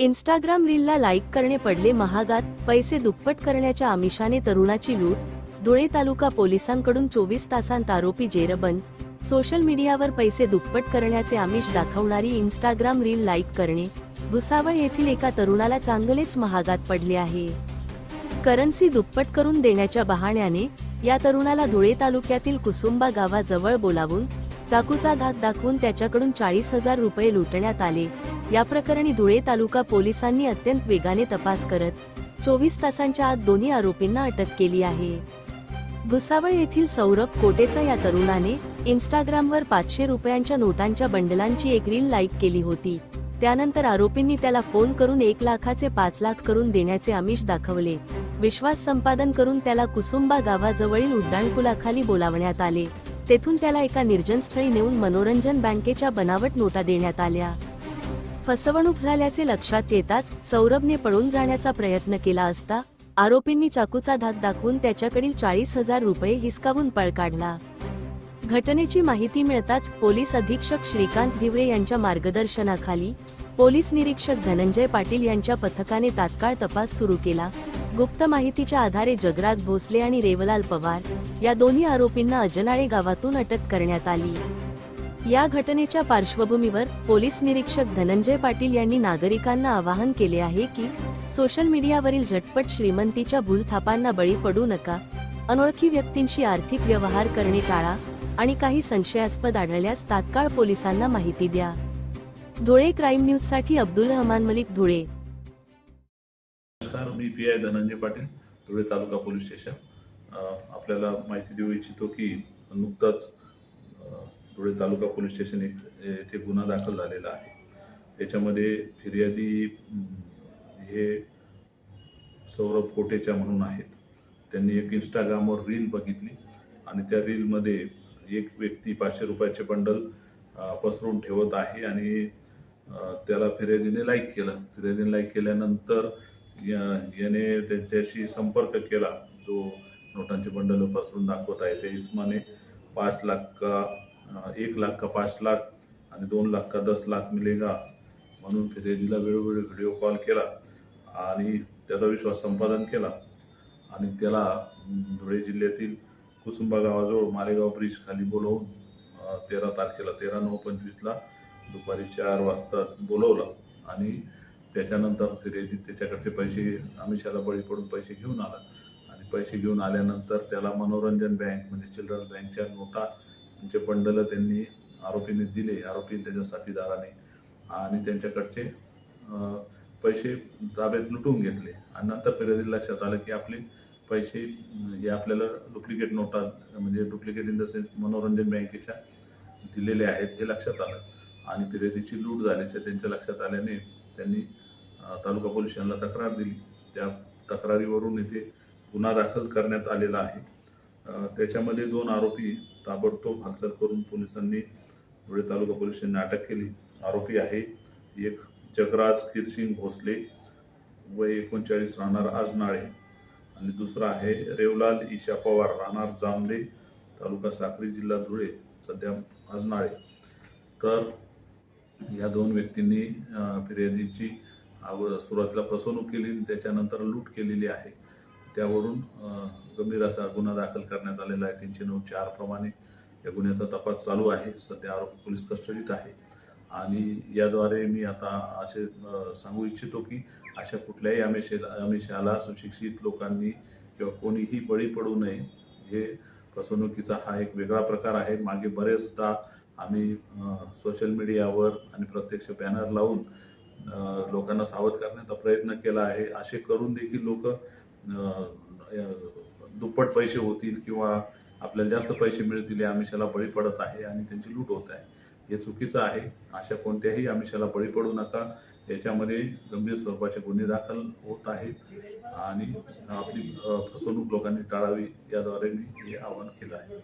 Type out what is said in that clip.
Instagram रीलला like करणे पडले महागात पैसे दुप्पट करण्याच्या आमिषाने तरुणाची लूट धुळे तालुका पोलिसांकडून चोवीस तासांत आरोपी जेरबंद सोशल मीडियावर पैसे दुप्पट करण्याचे आमिष दाखवणारी इंस्टाग्राम रील लाईक करणे भुसावळ येथील एका तरुणाला चांगलेच महागात पडले आहे. करन्सी दुप्पट करून देण्याच्या बहाण्याने या तरुणाला धुळे तालुक्यातील कुसुंबा गावाजवळ बोलावून चाकूचा धाक दाखवून त्याच्याकडून चाळीस हजार रुपये लुटण्यात आले. या प्रकरणी धुळे तालुका पोलिसांनी अत्यंत वेगाने तपास करत चोवीस तासांच्या आत दोन्ही आरोपींना अटक केली आहे. भुसावळ येथील सौरभ कोटेचा या तरुणाने इन्स्टाग्रामवर पाचशे रुपयांच्या नोटांच्या बंडलांची एक रील लाईक केली होती. त्यानंतर आरोपींनी त्याला फोन करून एक लाखाचे पाच लाख करून देण्याचे आमिष दाखवले. विश्वास संपादन करून त्याला कुसुंबा गावाजवळील उड्डाणपुलाखाली बोलावण्यात आले. तेथून त्याला एका निर्जनस्थळी नेऊन मनोरंजन बँकेच्या बनावट नोटा देण्यात आल्या. फसवणूक झाल्याचे लक्षात येताच सौरभने पळून जाण्याचा प्रयत्न केला असता आरोपींनी चाकूचा धाक दाखवून त्याच्याकडील चाळीस हजार रुपये हिसकावून पळ काढला. घटनेची माहिती मिळताच पोलीस अधीक्षक श्रीकांत दिवळे यांच्या मार्गदर्शनाखाली पोलीस निरीक्षक धनंजय पाटील यांच्या पथकाने तात्काळ तपास सुरू केला. गुप्त माहितीच्या आधारे जगराज भोसले आणि रेवलाल पवार या दोन्ही आरोपींना अजनाळे गावातून अटक करण्यात आली. या घटनेच्या पार्श्वभूमीवर पोलीस निरीक्षक धनंजय पाटील यांनी नागरिकांना आवाहन केले आहे की सोशल मीडियावरील झटपट श्रीमंतीच्या भूलथापांना बळी पडू नका अनोळखी व्यक्तींशी आर्थिक व्यवहार करणे टाळा आणि काही संशयास्पद आढळल्यास तात्काळ पोलिसांना माहिती द्या. धुळे क्राईम न्यूजसाठी अब्दुल रहमान मलिक धुळे. नमस्कार मी P I Dhananjay Patil Dhule taluka police station. आपल्याला माहिती देऊ इच्छितो की नुकताच धुळे तालुका पोलीस स्टेशन येथे गुन्हा दाखल झालेला आहे. याच्यामध्ये फिर्यादी हे सौरभ कोटेच्या म्हणून आहेत. त्यांनी एक इंस्टाग्रामवर रील बघितली आणि त्या रीलमध्ये एक व्यक्ती पाचशे रुपयाचे बंडल पसरून ठेवत आहे आणि त्याला फिर्यादीने लाईक केलं. फिर्यादीने लाईक केल्यानंतर या- याने त्यांच्याशी संपर्क केला. जो नोटांचे बंडल पसरून दाखवत आहे त्या इस्माने पाच लाख का एक लाख का पाच लाख आणि दोन लाख का दस लाख मिलेगा म्हणून फिर्यादीला वेळोवेळी व्हिडिओ कॉल केला आणि त्याचा विश्वास संपादन केला. आणि त्याला धुळे जिल्ह्यातील कुसुंबा गावाजवळ मालेगाव ब्रिज खाली बोलवून तेरा तारखेला तेरा नऊ पंचवीसला दुपारी चार वाजता बोलवलं. आणि त्याच्यानंतर फिर्यादी त्याच्याकडचे पैसे आमिषाला बळी पडून पैसे घेऊन आला. आणि पैसे घेऊन आल्यानंतर त्याला मनोरंजन बँक म्हणजे चिल्ड्रन बँकच्या नोटा जे बंडलं त्यांनी आरोपीने दिले आरोपी त्याच्या साथीदाराने. आणि त्यांच्याकडचे पैसे ताब्यात लुटून घेतले. आणि नंतर फिर्यादी लक्षात आलं की आपले पैसे हे आपल्याला डुप्लिकेट नोटा म्हणजे डुप्लिकेट इन द सेन्स मनोरंजन बँकेच्या दिलेले आहेत हे लक्षात आलं. आणि फिर्यादीची लूट झाल्याचे त्यांच्या लक्षात आल्याने त्यांनी तालुका पोलिसांना तक्रार दिली. त्या तक्रारीवरून इथे गुन्हा दाखल करण्यात आलेला आहे. त्याच्यामध्ये दोन आरोपी ताबडतोब हालचाल करून पोलिसांनी धुळे तालुका पोलीस स्टेशनने अटक केली. आरोपी आहे एक जगराज किरसिंग भोसले. व एकोणचाळीस राहणार आजनाळे. आणि दुसरा आहे रेवलाल ईशा पवार राहणार जामले तालुका साक्री जिल्हा धुळे सध्या आजनाळे. तर या दोन व्यक्तींनी फिर्यादीची अगोदर सुरुवातीला फसवणूक केली आणि त्याच्यानंतर लूट केलेली आहे. त्यावरून गंभीर असा गुन्हा दाखल करण्यात आलेला आहे. तीनशे नऊ चार प्रमाणे या गुन्ह्याचा तपास चालू आहे. सध्या आरोपी पोलीस कस्टडीत आहे. आणि याद्वारे मी आता असे सांगू इच्छितो की अशा कुठल्याही आमिषे आमिषाला सुशिक्षित लोकांनी किंवा कोणीही बळी पडू नये. हे फसवणुकीचा हा एक वेगळा प्रकार आहे. मागे बरेचदा आम्ही सोशल मीडियावर आणि प्रत्यक्ष बॅनर लावून लोकांना सावध करण्याचा प्रयत्न केला आहे. असे करून देखील लोक दुप्पट पैसे होतील किंवा आपल्याला जास्त पैसे मिळतील या आमिषाला बळी पडत आहे आणि त्यांची लूट होत आहे. हे चुकीचं आहे. अशा कोणत्याही आमिषाला बळी पडू नका. याच्यामध्ये गंभीर स्वरूपाचे गुन्हे दाखल होत आहेत आणि आपली फसवणूक लोकांनी टाळावी याद्वारे मी हे आवाहन केलं आहे.